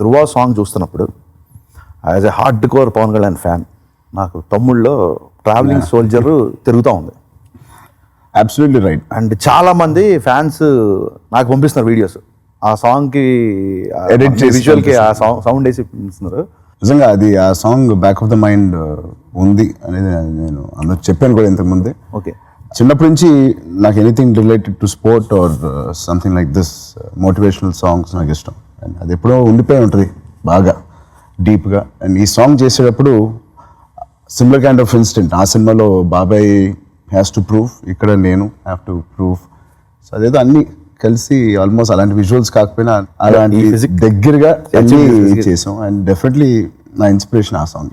ధృవ song చూస్తున్నప్పుడు as a hardcore Pawan Kalyan fan నాకు తమ్ముళ్ళలో ట్రావెలింగ్ సోల్జర్ తిరుగుతూ ఉంది. అబ్సల్యూట్లీ రైట్ అండ్ చాలా మంది ఫ్యాన్స్ నాకు పంపిస్తున్నారు వీడియోస్ ఆ సాంగ్కి Edit చేసి విజువల్కి ఆ సౌండ్ సౌండ్ వేసి పంపిస్తున్నారు. నిజంగా అది ఆ song back of the mind ఉంది అనేది నేను అందరూ చెప్పాను కూడా ఇంతకు ముందే. ఓకే చిన్నప్పటి నుంచి నాకు anything related to sport or something like this motivational songs నాకు ఇష్టం. అండ్ అది ఎప్పుడో ఉండిపోయి ఉంటుంది బాగా డీప్గా. అండ్ ఈ సాంగ్ చేసేటప్పుడు సిమిలర్ కైండ్ ఆఫ్ ఇన్స్టెంట్ ఆ సినిమాలో బాబాయ్ హ్యాస్ టు ప్రూవ్ ఇక్కడ నేను హ్యావ్ టు ప్రూవ్ సో అదేదో అన్ని కలిసి ఆల్మోస్ట్ అలాంటి విజువల్స్ కాకపోయినా అలాంటి దగ్గరగా అన్ని చేసాం. అండ్ డెఫినెట్లీ నా ఇన్స్పిరేషన్ ఆ సాంగ్